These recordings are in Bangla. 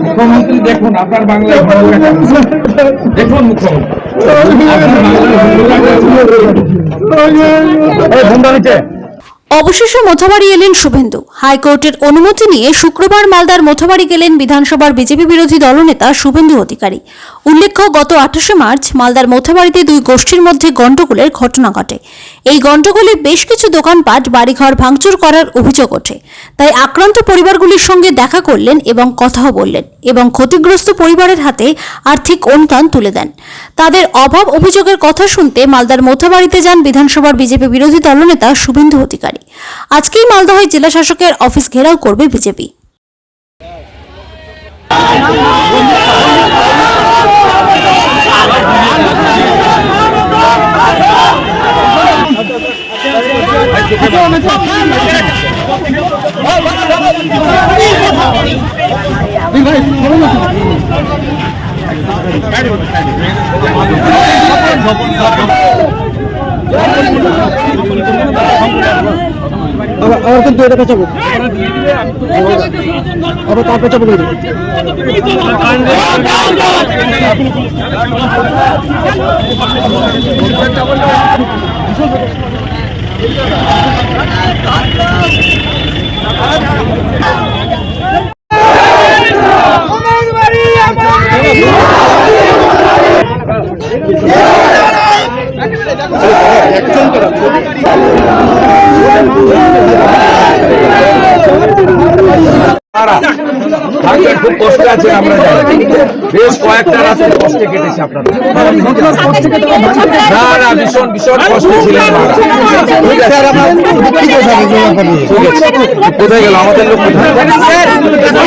মুখ্যমন্ত্রী দেখুন আপনার বাংলায় দেখুন মুখ্যমন্ত্রী। অবশেষে মোথাবাড়ি এলেন শুভেন্দু। হাইকোর্টের অনুমতি নিয়ে শুক্রবার মালদার মোথাবাড়ি গেলেন বিধানসভার বিজেপি বিরোধী দলনেতা শুভেন্দু অধিকারী। উল্লেখ্য, গত আঠাশে মার্চ মালদার মোথাবাড়িতে দুই গোষ্ঠীর মধ্যে গণ্ডগোলের ঘটনা ঘটে। এই গণ্ডগোলে বেশ কিছু দোকানপাট, বাড়িঘর ভাঙচুর করার অভিযোগ ওঠে। তাই আক্রান্ত পরিবারগুলির সঙ্গে দেখা করলেন এবং কথাও বললেন। এবং ক্ষতিগ্রস্ত পরিবারের হাতে আর্থিক অনুদান তুলে দেন তাদের অভাব অভিযোগের কথা শুনতে মালদার মোথাবাড়িতে যান বিধানসভার বিজেপি বিরোধী দলনেতা শুভেন্দু অধিকারী আজকেই মালদহে জেলা শাসকের অফিস ঘেরাও করবে বিজেপি আবার কিন্তু এটা পেঁচাবো। আবার তার পেঁচাবো কিন্তু। থাকবেন খুব কষ্ট আছে আমরা জানি বেশ কয়েকটা রাত্রে কষ্টে কেটেছে আপনাদের না না ভীষণ ভীষণ কষ্টে ছিলেন। ঠিক আছে। কোথায় গেল আমাদের লোক কোথায়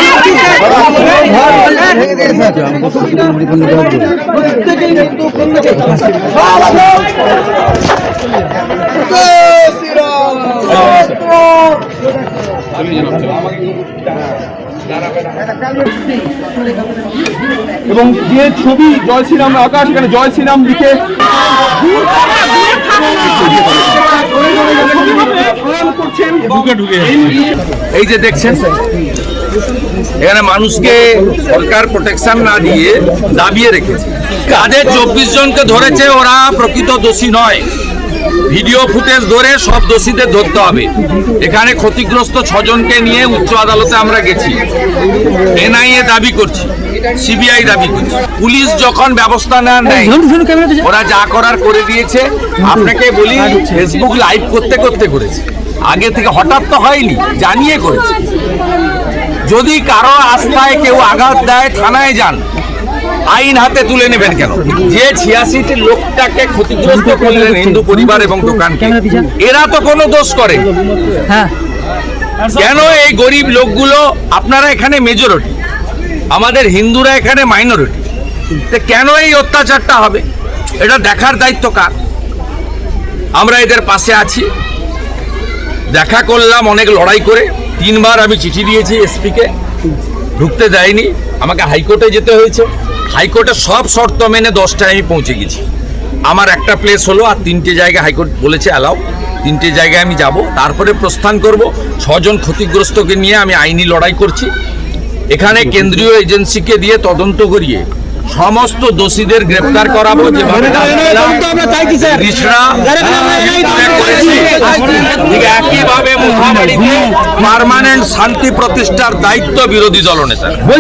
এবং যে ছবি জয় শ্রীরাম আকাশ এখানে জয় শ্রীরাম লিখে এই যে দেখছেন এখানে মানুষকে সরকার প্রোটেকশন না দিয়ে দাবিয়ে রেখেছে। কাদের চব্বিশ জনকে ধরেছে ওরা প্রকৃত দোষী নয়। ভিডিও ফুটেজ ধরে সব দোষীদের ধরতে হবে। এখানে ক্ষতিগ্রস্ত ছজনকে নিয়ে উচ্চ আদালতে আমরা গেছি। এনআইএ দাবি করছি সিবিআই দাবি করছি। পুলিশ যখন ব্যবস্থা না নেয়। ওরা যা করার করে দিয়েছে আপনাকে বলি ফেসবুক লাইভ করতে করতে করেছে। আগে থেকে হঠাৎ তো হয়নি জানিয়ে করেছে। যদি কারও আস্থায় কেউ আঘাত দেয় থানায় যান। আইন হাতে তুলে নেবেন কেন? যে ছিয়াশিটি লোকটাকে ক্ষতিগ্রস্ত করলেন হিন্দু পরিবার এবং দোকানকে এরা তো কোনো দোষ করে। কেন এই গরিব লোকগুলো? আপনারা এখানে মেজরিটি আমাদের হিন্দুরা এখানে মাইনরিটি তো কেন এই অত্যাচারটা হবে? এটা দেখার দায়িত্ব কার? আমরা এদের পাশে আছি। দেখা করলাম অনেক লড়াই করে। তিনবার আমি চিঠি দিয়েছি এসপিকে ঢুকতে দেয়নি। আমাকে হাইকোর্টে যেতে হয়েছে। হাইকোর্টে সব শর্ত মেনে দশটায় আমি পৌঁছে গেছি আমার একটা প্লেস হলো আর তিনটে জায়গায় হাইকোর্ট বলেছে অ্যালাউ তিনটে জায়গায় আমি যাব তারপরে প্রস্থান করব ছজন ক্ষতিগ্রস্তকে নিয়ে আমি আইনি লড়াই করছি এখানে কেন্দ্রীয় এজেন্সিকে দিয়ে তদন্ত করিয়ে সমস্ত দোষীদের গ্রেপ্তার করাবো যেভাবে একইভাবে পার্মানেন্ট শান্তি প্রতিষ্ঠার দায়িত্ব বিরোধী দলনেতা